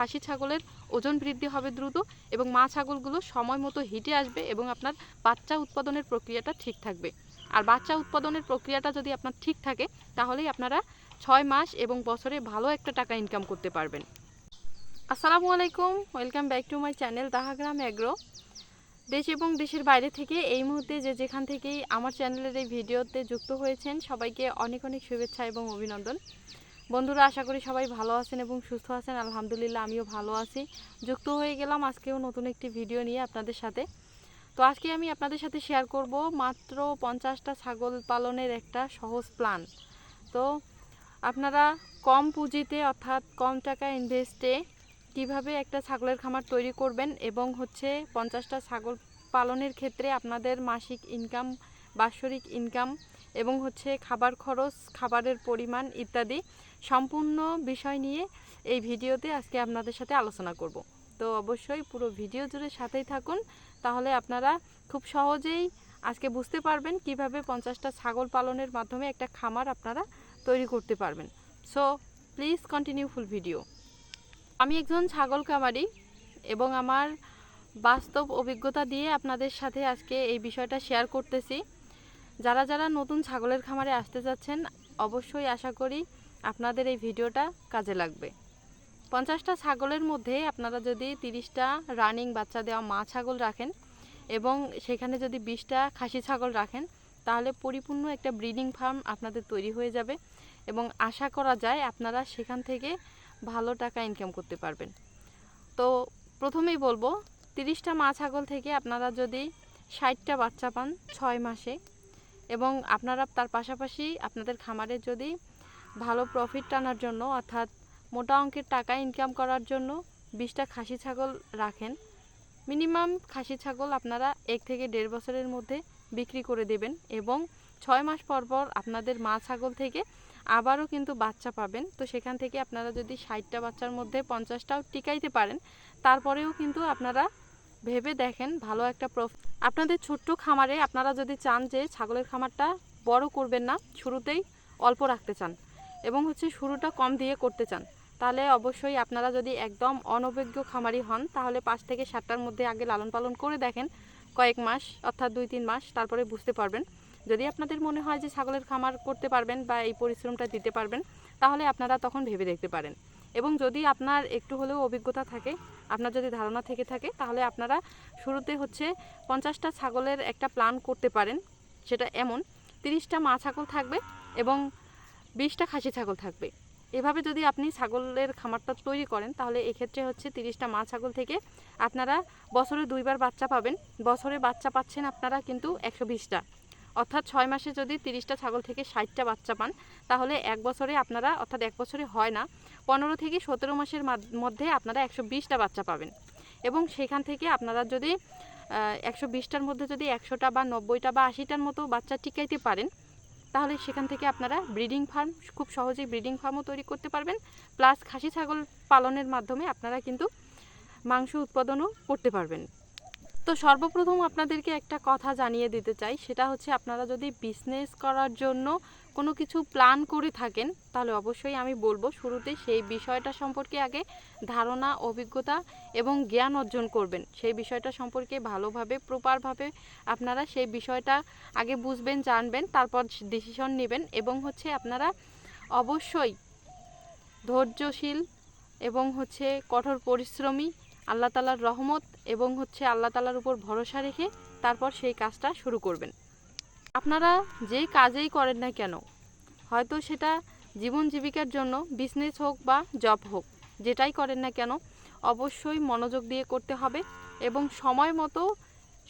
খাসি ছাগলের ওজন বৃদ্ধি হবে দ্রুত এবং মা ছাগলগুলো সময় মতো হিটে আসবে এবং আপনার বাচ্চা উৎপাদনের প্রক্রিয়াটা ঠিক থাকবে। আর বাচ্চা উৎপাদনের প্রক্রিয়াটা যদি আপনার ঠিক থাকে, তাহলেই আপনারা ছয় মাস এবং বছরে ভালো একটা টাকা ইনকাম করতে পারবেন। আসসালামু আলাইকুম, welcome back to my channel Dahagram agro. দেশ এবং দেশের বাইরে থেকে এই মুহূর্তে যে যেখান থেকেই আমার চ্যানেলের এই ভিডিওতে যুক্ত হয়েছেন, সবাইকে অনেক অনেক শুভেচ্ছা এবং অভিনন্দন। বন্ধুরা, আশা করি সবাই ভালো আছেন এবং সুস্থ আছেন। আলহামদুলিল্লাহ, আমিও ভালো আছি। যুক্ত হয়ে গেলাম আজকেও নতুন একটি ভিডিও নিয়ে আপনাদের সাথে। তো আজকে আমি আপনাদের সাথে শেয়ার করব মাত্র পঞ্চাশটা ছাগল পালনের একটা সহজ প্ল্যান তো আপনারা কম পুঁজিতে অর্থাৎ কম টাকা ইনভেস্টে কীভাবে একটা ছাগলের খামার তৈরি করবেন এবং হচ্ছে পঞ্চাশটা ছাগল পালনের ক্ষেত্রে আপনাদের মাসিক ইনকাম বাৎসরিক ইনকাম এবং হচ্ছে খাবার খরচ, খাবারের পরিমাণ ইত্যাদি সম্পূর্ণ বিষয় নিয়ে এই ভিডিওতে আজকে আপনাদের সাথে আলোচনা করব। তো অবশ্যই পুরো ভিডিও জুড়ে সাথেই থাকুন। তাহলে আপনারা খুব সহজেই আজকে বুঝতে পারবেন কীভাবে পঞ্চাশটা ছাগল পালনের মাধ্যমে একটা খামার আপনারা তৈরি করতে পারবেন। So please continue full video আমি একজন ছাগল খামারি এবং আমার বাস্তব অভিজ্ঞতা দিয়ে আপনাদের সাথে আজকে এই বিষয়টা শেয়ার করতেছি। যারা যারা নতুন ছাগলের খামারে আসতে যাচ্ছেন অবশ্যই আশা করি আপনাদের এই ভিডিওটা কাজে লাগবে। পঞ্চাশটা ছাগলের মধ্যে আপনারা যদি তিরিশটা রানিং বাচ্চা দেওয়া মা ছাগল রাখেন এবং সেখানে যদি বিশটা খাসি ছাগল রাখেন, তাহলে পরিপূর্ণ একটা ব্রিডিং ফার্ম আপনাদের তৈরি হয়ে যাবে এবং আশা করা যায় আপনারা সেখান থেকে ভালো টাকা ইনকাম করতে পারবেন। তো প্রথমেই বলব, তিরিশটা মা ছাগল থেকে আপনারা যদি ষাটটা বাচ্চা পান ছয় মাসে এবং আপনারা তার পাশাপাশি আপনাদের খামারে যদি ভালো প্রফিট টানার জন্য অর্থাৎ মোটা অঙ্কের টাকা ইনকাম করার জন্য বিশটা খাসি ছাগল রাখেন মিনিমাম খাসি ছাগল আপনারা এক থেকে দেড় বছরের মধ্যে বিক্রি করে দেবেন এবং ছয় মাস পর পর আপনাদের মা ছাগল থেকে আবারও কিন্তু বাচ্চা পাবেন। তো সেখান থেকে আপনারা যদি ষাটটা বাচ্চার মধ্যে পঞ্চাশটাও টিকাইতে পারেন, তারপরেও কিন্তু আপনারা ভেবে দেখেন, ভালো একটা প্রফ আপনাদের ছোট্ট খামারে আপনারা যদি চান যে ছাগলের খামারটা বড় করবেন না, শুরুতেই অল্প রাখতে চান এবং হচ্ছে শুরুটা কম দিয়ে করতে চান, তাহলে অবশ্যই আপনারা যদি একদম অনভিজ্ঞ খামারি হন, তাহলে পাঁচ থেকে সাতটার মধ্যে আগে লালন পালন করে দেখেন, কয়েক মাস অর্থাৎ দুই তিন মাস, তারপরে বুঝতে পারবেন। যদি আপনাদের মনে হয় যে ছাগলের খামার করতে পারবেন বা এই পরিশ্রমটা দিতে পারবেন, তাহলে আপনারা তখন ভেবে দেখতে পারেন। এবং যদি আপনার একটু হলেও অভিজ্ঞতা থাকে আপনার যদি ধারণা থেকে থাকে, তাহলে আপনারা শুরুতে হচ্ছে পঞ্চাশটা ছাগলের একটা প্ল্যান করতে পারেন। সেটা এমন, তিরিশটা মা ছাগল থাকবে এবং বিশটা খাসি ছাগল থাকবে। এভাবে যদি আপনি ছাগলের খামারটা তৈরি করেন, তাহলে এক্ষেত্রে হচ্ছে তিরিশটা মা ছাগল থেকে আপনারা বছরে দুইবার বাচ্চা পাবেন। বছরে বাচ্চা পাচ্ছেন আপনারা কিন্তু একশো বিশটা। অর্থাৎ ছয় মাসে যদি তিরিশটা ছাগল থেকে ষাটটা বাচ্চা পান, তাহলে এক বছরে আপনারা, অর্থাৎ এক বছরে হয় না পনেরো থেকে সতেরো মাসের মধ্যে আপনারা একশো বিশটা বাচ্চা পাবেন। এবং সেখান থেকে আপনারা যদি একশো বিশটার মধ্যে যদি একশোটা বা নব্বইটা বা আশিটার মতো বাচ্চা টিকাইতে পারেন, তাহলে সেখান থেকে আপনারা ব্রিডিং ফার্ম, খুব সহজেই ব্রিডিং ফার্মও তৈরি করতে পারবেন। প্লাস খাসি ছাগল পালনের মাধ্যমে আপনারা কিন্তু মাংস উৎপাদনও করতে পারবেন। তো সর্বপ্রথম আপনাদেরকে একটা কথা জানিয়ে দিতে চাই, সেটা হচ্ছে আপনারা যদি বিজনেস করার জন্য কোনো কিছু প্ল্যান করে থাকেন, তাহলে অবশ্যই আমি বলব শুরুতে সেই বিষয়টা সম্পর্কে আগে ধারণা, অভিজ্ঞতা এবং জ্ঞান অর্জন করবেন। সেই বিষয়টা সম্পর্কে ভালোভাবে প্রপারভাবে আপনারা সেই বিষয়টা আগে বুঝবেন, জানবেন, তারপর ডিসিশন নেবেন এবং হচ্ছে আপনারা অবশ্যই ধৈর্যশীল এবং হচ্ছে কঠোর পরিশ্রমী, আল্লাহ তালার রহমত এবং হচ্ছে আল্লাহ তালার উপর ভরসা রেখে তারপর সেই কাজটা শুরু করবেন। আপনারা যে কাজেই করেন না কেন, হয়তো সেটা জীবন জীবিকার জন্য বিজনেস হোক বা জব হোক, যেটাই করেন না কেন, অবশ্যই মনোযোগ দিয়ে করতে হবে এবং সময় মতো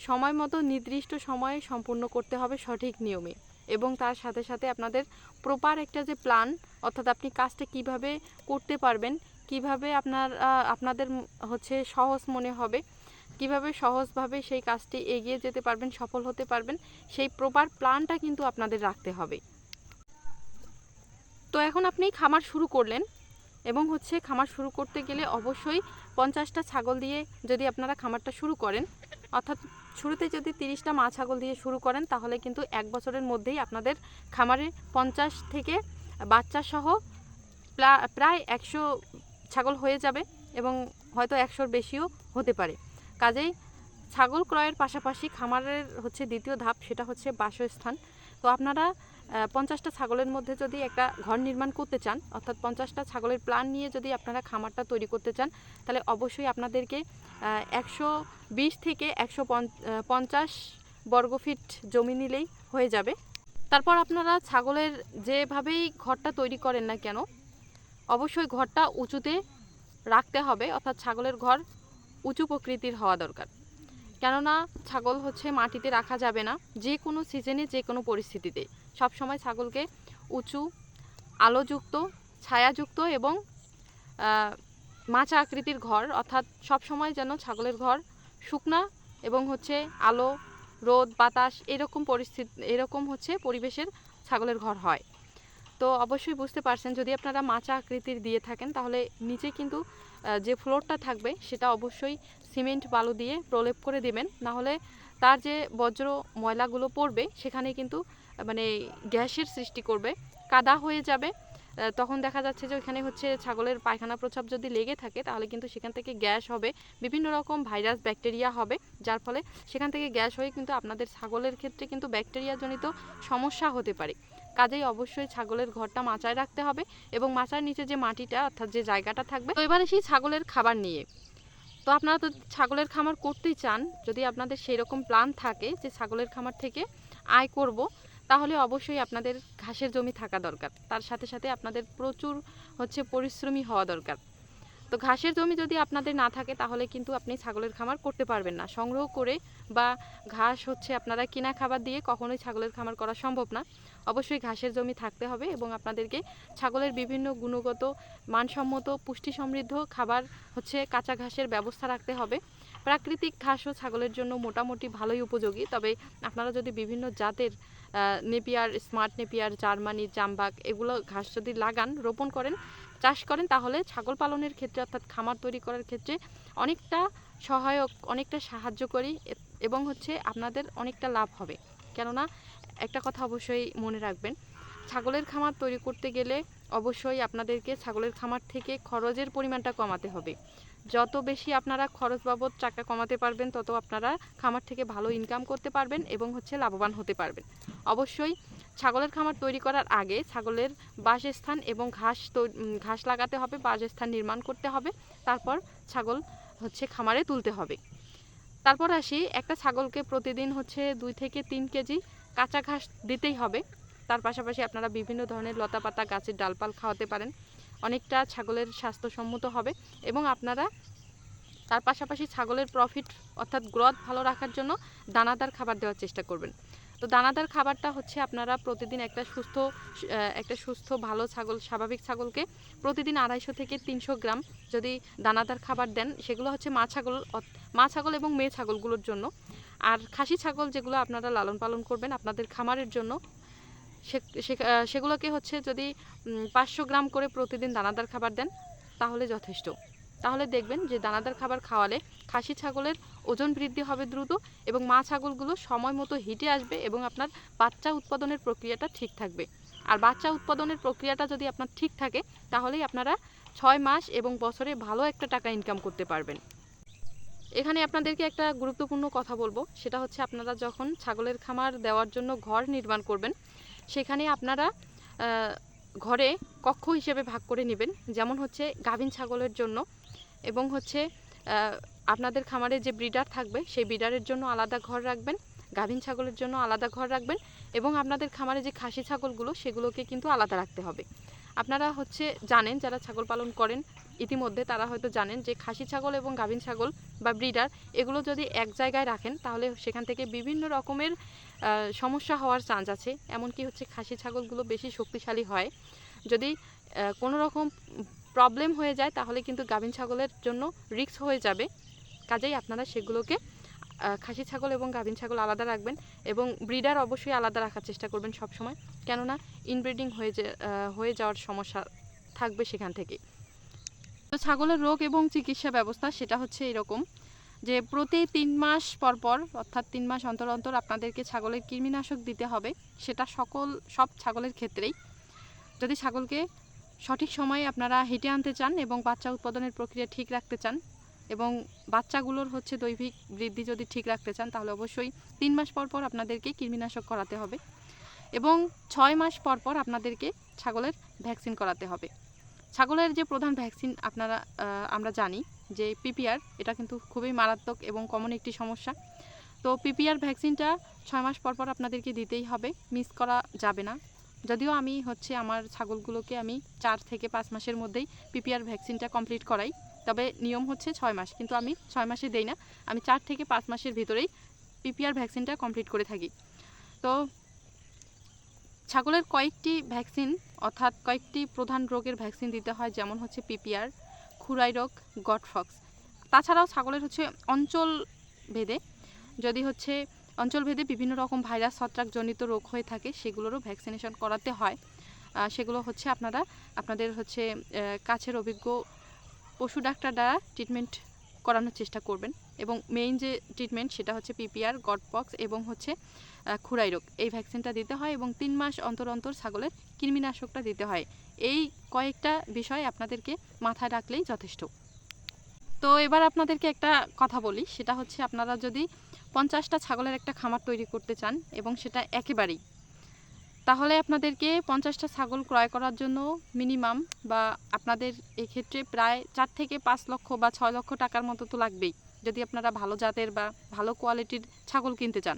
সময় মতো নির্দিষ্ট সময়ে সম্পূর্ণ করতে হবে সঠিক নিয়মে এবং তার সাথে সাথে আপনাদের প্রপার একটা যে প্ল্যান অর্থাৎ আপনি কাজটা কীভাবে করতে পারবেন, কীভাবে আপনার আপনাদের হচ্ছে সহজ মনে হবে কীভাবে সহজভাবে সেই কাজটি এগিয়ে যেতে পারবেন, সফল হতে পারবেন, সেই প্রপার প্ল্যানটা কিন্তু আপনাদের রাখতে হবে। তো এখন আপনি খামার শুরু করলেন এবং হচ্ছে খামার শুরু করতে গেলে অবশ্যই পঞ্চাশটা ছাগল দিয়ে যদি আপনারা খামারটা শুরু করেন, অর্থাৎ শুরুতে যদি তিরিশটা মা ছাগল দিয়ে শুরু করেন, তাহলে কিন্তু এক বছরের মধ্যেই আপনাদের খামারে পঞ্চাশ থেকে বাচ্চা সহ প্রায় একশো ছাগল হয়ে যাবে এবং হয়তো একশোর বেশিও হতে পারে। কাজেই ছাগল ক্রয়ের পাশাপাশি খামারের হচ্ছে দ্বিতীয় ধাপ সেটা হচ্ছে বাসস্থান। তো আপনারা পঞ্চাশটা ছাগলের মধ্যে যদি একটা ঘর নির্মাণ করতে চান, অর্থাৎ পঞ্চাশটা ছাগলের প্ল্যান নিয়ে যদি আপনারা খামারটা তৈরি করতে চান, তাহলে অবশ্যই আপনাদেরকে একশো বিশ থেকে একশো পঞ্চাশ বর্গফিট জমি নিলেই হয়ে যাবে। তারপর আপনারা ছাগলের যেভাবেই ঘরটা তৈরি করেন না কেন, অবশ্যই ঘরটা উঁচুতে রাখতে হবে, অর্থাৎ ছাগলের ঘর উঁচু প্রকৃতির হওয়া দরকার। কেননা ছাগল হচ্ছে মাটিতে রাখা যাবে না, যে কোনো সিজনে, যে কোনো পরিস্থিতিতে। সব সময় ছাগলকে উঁচু, আলোযুক্ত, ছায়াযুক্ত এবং মাচা আকৃতির ঘর, অর্থাৎ সব সময় যেন ছাগলের ঘর শুকনা এবং হচ্ছে আলো, রোদ, বাতাস এরকম পরিস্থিতি, এরকম হচ্ছে পরিবেশের ছাগলের ঘর হয়। তো অবশ্যই বুঝতে পারছেন, যদি আপনারা মাচা আকৃতির দিয়ে থাকেন, তাহলে নিচে কিন্তু যে ফ্লোরটা থাকবে সেটা অবশ্যই সিমেন্ট বালু দিয়ে প্রলেপ করে দেবেন। না হলে তার যে বজ্র ময়লাগুলো পড়বে সেখানে কিন্তু মানে গ্যাসের সৃষ্টি করবে, কাদা হয়ে যাবে। তখন দেখা যাচ্ছে যে ওইখানে হচ্ছে ছাগলের পায়খানা প্রস্রাব যদি লেগে থাকে তাহলে কিন্তু সেখান থেকে গ্যাস হবে, বিভিন্ন রকম ভাইরাস ব্যাকটেরিয়া হবে, যার ফলে সেখান থেকে গ্যাস হয়ে কিন্তু আপনাদের ছাগলের ক্ষেত্রে কিন্তু ব্যাকটেরিয়াজনিত সমস্যা হতে পারে। কাজেই অবশ্যই ছাগলের ঘরটা মাচায় রাখতে হবে এবং মাচার নিচে যে মাটিটা, অর্থাৎ যে জায়গাটা থাকবে, তো এবারে সেই ছাগলের খাবার নিয়ে। তো আপনারা তো ছাগলের খামার করতেই চান, যদি আপনাদের সেই রকম প্ল্যান থাকে যে ছাগলের খামার থেকে আয় করব, তাহলে অবশ্যই আপনাদের ঘাসের জমি থাকা দরকার। তার সাথে সাথে আপনাদের প্রচুর হচ্ছে পরিশ্রমী হওয়া দরকার। তো ঘাসের জমি যদি আপনাদের না থাকে, তাহলে কিন্তু আপনি ছাগলের খামার করতে পারবেন না। সংগ্রহ করে বা ঘাস হচ্ছে আপনারা কিনা খাবার দিয়ে কখনোই ছাগলের খামার করা সম্ভব না। অবশ্যই ঘাসের জমি থাকতে হবে এবং আপনাদেরকে ছাগলের বিভিন্ন গুণগত, মানসম্মত পুষ্টি সমৃদ্ধ খাবার হচ্ছে কাঁচা ঘাসের ব্যবস্থা রাখতে হবে। প্রাকৃতিক ঘাসও ছাগলের জন্য মোটামুটি ভালোই উপযোগী। তবে আপনারা যদি বিভিন্ন জাতের নেপিয়ার, স্মার্ট নেপিয়ার, জার্মানি জামবাগ এগুলো ঘাস যদি লাগান, রোপণ করেন চাষ করেন, তাহলে ছাগল পালনের ক্ষেত্রে, অর্থাৎ খামার তৈরি করার ক্ষেত্রে অনেকটা সহায়ক, অনেকটা সাহায্য করি এবং হচ্ছে আপনাদের অনেকটা লাভ হবে। কেননা, একটা কথা অবশ্যই মনে রাখবেন, ছাগলের খামার তৈরি করতে গেলে অবশ্যই আপনাদেরকে ছাগলের খামার থেকে খরচের পরিমাণটা কমাতে হবে। যত বেশি আপনারা খরচ বাবদ টাকা কমাতে পারবেন, তত আপনারা খামার থেকে ভালো ইনকাম করতে পারবেন এবং হচ্ছে লাভবান হতে পারবেন। অবশ্যই ছাগলের খামার তৈরি করার আগে ছাগলের বাসস্থান এবং ঘাস ঘাস লাগাতে হবে, বাসস্থান নির্মাণ করতে হবে, তারপর ছাগল হচ্ছে খামারে তুলতে হবে। তারপর আসি, একটা ছাগলকে প্রতিদিন হচ্ছে দুই থেকে তিন কেজি কাঁচা ঘাস দিতেই হবে। তার পাশাপাশি আপনারা বিভিন্ন ধরনের লতাপাতা, গাছের ডালপাল খাওয়াতে পারেন। অনেকটা ছাগলের স্বাস্থ্যসম্মত হবে এবং আপনারা তার পাশাপাশি ছাগলের প্রফিট অর্থাৎ গ্রোথ ভালো রাখার জন্য দানাদার খাবার দেওয়ার চেষ্টা করবেন। তো দানাদার খাবারটা হচ্ছে আপনারা প্রতিদিন একটা সুস্থ একটা সুস্থ, ভালো ছাগল, স্বাভাবিক ছাগলকে প্রতিদিন আড়াইশো থেকে তিনশো গ্রাম যদি দানাদার খাবার দেন, সেগুলো হচ্ছে মা ছাগল মা ছাগল এবং মেয়ে ছাগলগুলোর জন্য। আর খাসি ছাগল যেগুলো আপনারা লালন পালন করবেন আপনাদের খামারের জন্য সেগুলোকে হচ্ছে যদি পাঁচশো গ্রাম করে প্রতিদিন দানাদার খাবার দেন, তাহলে যথেষ্ট। তাহলে দেখবেন যে দানাদার খাবার খাওয়ালে খাসি ছাগলের ওজন বৃদ্ধি হবে দ্রুত এবং মা ছাগলগুলো সময় মতো হিটে আসবে এবং আপনার বাচ্চা উৎপাদনের প্রক্রিয়াটা ঠিক থাকবে। আর বাচ্চা উৎপাদনের প্রক্রিয়াটা যদি আপনার ঠিক থাকে, তাহলেই আপনারা ছয় মাস এবং বছরে ভালো একটা টাকা ইনকাম করতে পারবেন। এখানে আপনাদেরকে একটা গুরুত্বপূর্ণ কথা বলব। সেটা হচ্ছে আপনারা যখন ছাগলের খামার দেওয়ার জন্য ঘর নির্মাণ করবেন সেখানে আপনারা ঘরে কক্ষ হিসেবে ভাগ করে নেবেন। যেমন হচ্ছে গাভীন ছাগলের জন্য এবং হচ্ছে আপনাদের খামারে যে ব্রিডার থাকবে, সেই ব্রিডারের জন্য আলাদা ঘর রাখবেন, গাভীন ছাগলের জন্য আলাদা ঘর রাখবেন এবং আপনাদের খামারে যে খাসি ছাগলগুলো, সেগুলোকে কিন্তু আলাদা রাখতে হবে। আপনারা হচ্ছে জানেন, যারা ছাগল পালন করেন ইতিমধ্যে তারা হয়তো জানেন যে খাসি ছাগল এবং গাভীন ছাগল বা ব্রিডার এগুলো যদি এক জায়গায় রাখেন, তাহলে সেখান থেকে বিভিন্ন রকমের সমস্যা হওয়ার চান্স আছে। এমনকি হচ্ছে খাসি ছাগলগুলো বেশি শক্তিশালী হয়। যদি কোনো রকম প্রবলেম হয়ে যায়, তাহলে কিন্তু গাভীন ছাগলের জন্য রিস্ক হয়ে যাবে। কাজেই আপনারা সেগুলোকে খাসি ছাগল এবং গাভীন ছাগল আলাদা রাখবেন এবং ব্রিডার অবশ্যই আলাদা রাখার চেষ্টা করবেন সব সময় কেননা ইনব্রিডিং হয়ে হয়ে যাওয়ার সমস্যা থাকবে সেখান থেকে। ছাগলের রোগ এবং চিকিৎসা ব্যবস্থা সেটা হচ্ছে এরকম যে প্রতি তিন মাস পর পর, অর্থাৎ তিন মাস অন্তর অন্তর আপনাদেরকে ছাগলের কৃমিনাশক দিতে হবে। সেটা সকল, সব ছাগলের ক্ষেত্রেই। যদি ছাগলকে সঠিক সময়ে আপনারা হেঁটে আনতে চান এবং বাচ্চা উৎপাদনের প্রক্রিয়া ঠিক রাখতে চান এবং বাচ্চাগুলোর হচ্ছে দৈহিক বৃদ্ধি যদি ঠিক রাখতে চান, তাহলে অবশ্যই তিন মাস পর পর আপনাদেরকে কৃমিনাশক করাতে হবে এবং ছয় মাস পর পর আপনাদেরকে ছাগলের ভ্যাকসিন করাতে হবে। ছাগলের যে প্রধান ভ্যাকসিন আপনারা আমরা জানি যে পিপিআর, এটা কিন্তু খুবই মারাত্মক এবং কমন একটি সমস্যা। তো পিপিআর ভ্যাকসিনটা ছয় মাস পর পর আপনাদেরকে দিতেই হবে মিস করা যাবে না। যদিও আমি হচ্ছে আমার ছাগলগুলোকে আমি চার থেকে পাঁচ মাসের মধ্যেই পিপিআর ভ্যাকসিনটা কমপ্লিট করাই, তবে নিয়ম হচ্ছে ছয় মাস, কিন্তু আমি ছয় মাসে দেই না। আমি চার থেকে পাঁচ মাসের ভিতরেই পিপিআর ভ্যাকসিনটা কমপ্লিট করে থাকি। তো ছাগলের কয়েকটি ভ্যাকসিন, অর্থাৎ কয়েকটি প্রধান রোগের ভ্যাকসিন দিতে হয়, যেমন হচ্ছে পিপিআর খুরাই রোগ গটফক্স তাছাড়াও ছাগলের হচ্ছে অঞ্চল ভেদে, যদি হচ্ছে অঞ্চলভেদে বিভিন্ন রকম ভাইরাস, ছত্রাকজনিত রোগ হয়ে থাকে, সেগুলোরও ভ্যাকসিনেশন করাতে হয়। সেগুলো হচ্ছে আপনারা, আপনাদের হচ্ছে কাছের অভিজ্ঞ পশু ডাক্তার দ্বারা ট্রিটমেন্ট করানোর চেষ্টা করবেন। এবং মেইন যে ট্রিটমেন্ট সেটা হচ্ছে পিপিআর গটপক্স এবং হচ্ছে খুরাই রোগ। এই ভ্যাকসিনটা দিতে হয় এবং তিন মাস অন্তর অন্তর ছাগলের কৃমিনাশকটা দিতে হয়। এই কয়েকটা বিষয় আপনাদেরকে মাথায় রাখলেই যথেষ্ট। তো এবার আপনাদেরকে একটা কথা বলি, সেটা হচ্ছে আপনারা যদি পঞ্চাশটা ছাগলের একটা খামার তৈরি করতে চান এবং সেটা একেবারেই, তাহলে আপনাদেরকে পঞ্চাশটা ছাগল ক্রয় করার জন্য মিনিমাম বা আপনাদের এক্ষেত্রে প্রায় চার থেকে পাঁচ লক্ষ বা ছয় লক্ষ টাকার মতো তো লাগবেই। যদি আপনারা ভালো জাতের বা ভালো কোয়ালিটির ছাগল কিনতে চান।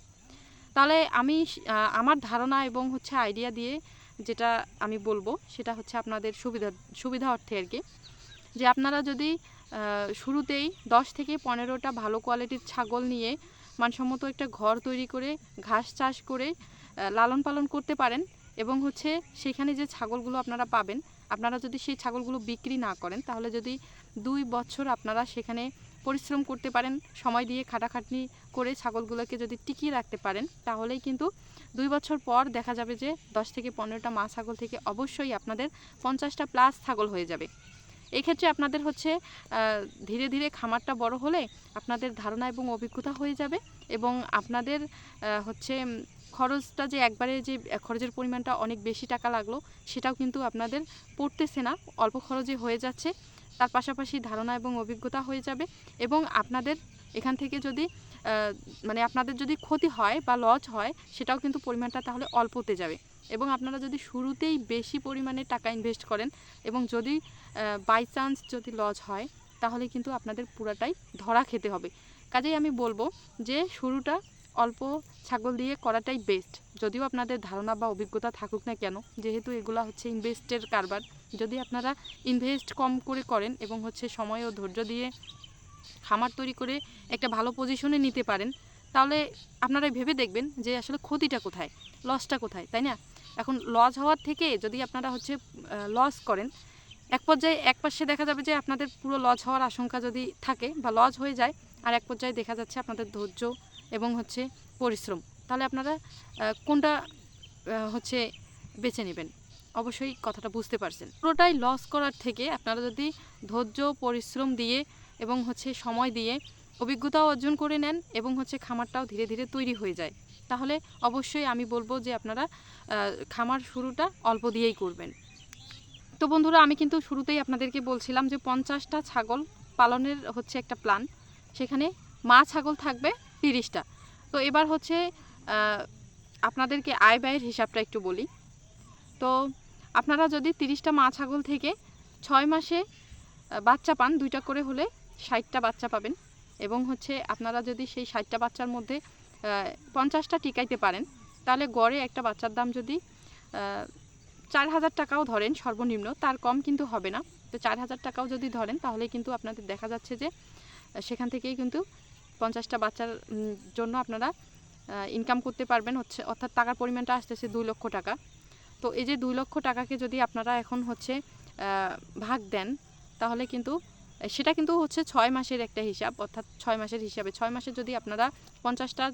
তাহলে আমি আমার ধারণা এবং হচ্ছে আইডিয়া দিয়ে যেটা আমি বলব, সেটা হচ্ছে আপনাদের সুবিধা সুবিধা অর্থে আর কি। যে আপনারা যদি শুরুতেই দশ থেকে পনেরোটা ভালো কোয়ালিটির ছাগল নিয়ে মানসম্মত একটা ঘর তৈরি করে, ঘাস চাষ করে লালন পালন করতে পারেন এবং হচ্ছে সেখানে যে ছাগলগুলো আপনারা পাবেন, আপনারা যদি সেই ছাগলগুলো বিক্রি না করেন, তাহলে যদি দুই বছর আপনারা সেখানে পরিশ্রম করতে পারেন, সময় দিয়ে খাটাখাটনি করে ছাগলগুলোকে যদি টিকিয়ে রাখতে পারেন, তাহলেই কিন্তু দুই বছর পর দেখা যাবে যে দশ থেকে পনেরোটা মা ছাগল থেকে অবশ্যই আপনাদের পঞ্চাশটা প্লাস ছাগল হয়ে যাবে। এক্ষেত্রে আপনাদের হচ্ছে ধীরে ধীরে খামারটা বড় হলে আপনাদের ধারণা এবং অভিজ্ঞতা হয়ে যাবে এবং আপনাদের হচ্ছে খরচটা যে একবারে যে খরচের পরিমাণটা অনেক বেশি টাকা লাগল, সেটাও কিন্তু আপনাদের পড়তেছে না, অল্প খরচে হয়ে যাচ্ছে। তার পাশাপাশি ধারণা এবং অভিজ্ঞতা হয়ে যাবে এবং আপনাদের এখান থেকে যদি মানে আপনাদের যদি ক্ষতি হয় বা লস হয়, সেটাও কিন্তু পরিমাণটা তাহলে অল্পতে যাবে। এবং আপনারা যদি শুরুতেই বেশি পরিমাণে টাকা ইনভেস্ট করেন এবং যদি বাই চান্স যদি লস হয়, তাহলে কিন্তু আপনাদের পুরাটাই ধরা খেতে হবে। কাজেই আমি বলব যে শুরুটা অল্প ছাগল দিয়ে করাটাই বেস্ট যদিও আপনাদের ধারণা বা অভিজ্ঞতা থাকুক না কেন, যেহেতু এগুলা হচ্ছে ইনভেস্টের কারবার। যদি আপনারা ইনভেস্ট কম করে করেন এবং হচ্ছে সময় ও ধৈর্য দিয়ে খামার তৈরি করে একটা ভালো পজিশনে নিতে পারেন, তাহলে আপনারা ভেবে দেখবেন যে আসলে ক্ষতিটা কোথায় লসটা কোথায়, তাই না? এখন লস হওয়ার থেকে যদি আপনারা হচ্ছে লস করেন, এক পর্যায়ে এক পাশে দেখা যাবে যে আপনাদের পুরো লস হওয়ার আশঙ্কা যদি থাকে বা লস হয়ে যায়, আর এক পর্যায়ে দেখা যাচ্ছে আপনাদের ধৈর্য এবং হচ্ছে পরিশ্রম। তাহলে আপনারা কোনটা হচ্ছে বেছে নেবেন? অবশ্যই কথাটা বুঝতে পারছেন। পুরোটাই লস করার থেকে আপনারা যদি ধৈর্য, পরিশ্রম দিয়ে এবং হচ্ছে সময় দিয়ে অভিজ্ঞতাও অর্জন করে নেন এবং হচ্ছে খামারটাও ধীরে ধীরে তৈরি হয়ে যায়, তাহলে অবশ্যই আমি বলব যে আপনারা খামার শুরুটা অল্প দিয়েই করবেন। তো বন্ধুরা, আমি কিন্তু শুরুতেই আপনাদেরকে বলছিলাম যে পঞ্চাশটা ছাগল পালনের হচ্ছে একটা প্ল্যান সেখানে মা ছাগল থাকবে তিরিশটা। তো এবার হচ্ছে আপনাদেরকে আয় ব্যয়ের হিসাবটা একটু বলি। তো আপনারা যদি তিরিশটা মা ছাগল থেকে ছয় মাসে বাচ্চা পান, দুইটা করে হলে ষাটটা বাচ্চা পাবেন। এবং হচ্ছে আপনারা যদি সেই ষাটটা বাচ্চার মধ্যে পঞ্চাশটা টিকাইতে পারেন, তাহলে গড়ে একটা বাচ্চার দাম যদি চার হাজার টাকাও ধরেন সর্বনিম্ন, তার কম কিন্তু হবে না। তো চার হাজার টাকাও যদি ধরেন, তাহলে কিন্তু আপনাদের দেখা যাচ্ছে যে সেখান থেকেই কিন্তু পঞ্চাশটা বাচ্চার জন্য আপনারা ইনকাম করতে পারবেন হচ্ছে, অর্থাৎ টাকার পরিমাণটা আসতেছে দুই লক্ষ টাকা। তো এই যে দুই লক্ষ টাকাকে যদি আপনারা এখন হচ্ছে ভাগ দেন, তাহলে কিন্তু, সেটা কিন্তু হচ্ছে ছয় মাসের একটা হিসাব, অর্থাৎ ছয় মাসের হিসাবে। ছয় মাসে যদি আপনারা পঞ্চাশটা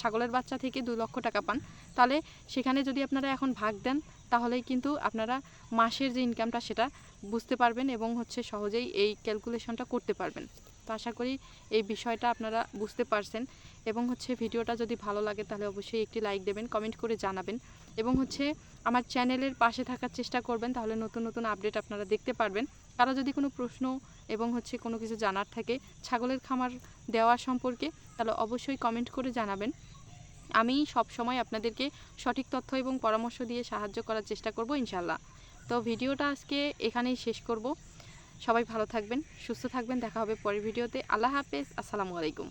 ছাগলের বাচ্চা থেকে দুই লক্ষ টাকা পান, তাহলে সেখানে যদি আপনারা এখন ভাগ দেন, তাহলেই কিন্তু আপনারা মাসের যে ইনকামটা সেটা বুঝতে পারবেন এবং হচ্ছে সহজেই এই ক্যালকুলেশনটা করতে পারবেন। তো আশা করি এই বিষয়টা আপনারা বুঝতে পারছেন। এবং হচ্ছে ভিডিওটা যদি ভালো লাগে তাহলে অবশ্যই একটি লাইক দেবেন, কমেন্ট করে জানাবেন। এবং হচ্ছে আমার চ্যানেলের পাশে থাকার চেষ্টা করবেন, তাহলে নতুন নতুন আপডেট আপনারা দেখতে পারবেন। কারও যদি কোনো প্রশ্ন এবং হচ্ছে কোনো কিছু জানার থাকে ছাগলের খামার দেওয়া সম্পর্কে, তাহলে অবশ্যই কমেন্ট করে জানাবেন। আমি সব সময় আপনাদেরকে সঠিক তথ্য এবং পরামর্শ দিয়ে সাহায্য করার চেষ্টা করব ইনশাল্লাহ তো ভিডিওটা আজকে এখানেই শেষ করব। সবাই ভালো থাকবেন সুস্থ থাকবেন দেখা হবে পরের ভিডিওতে। আল্লাহ হাফেজ আসসালামু আলাইকুম।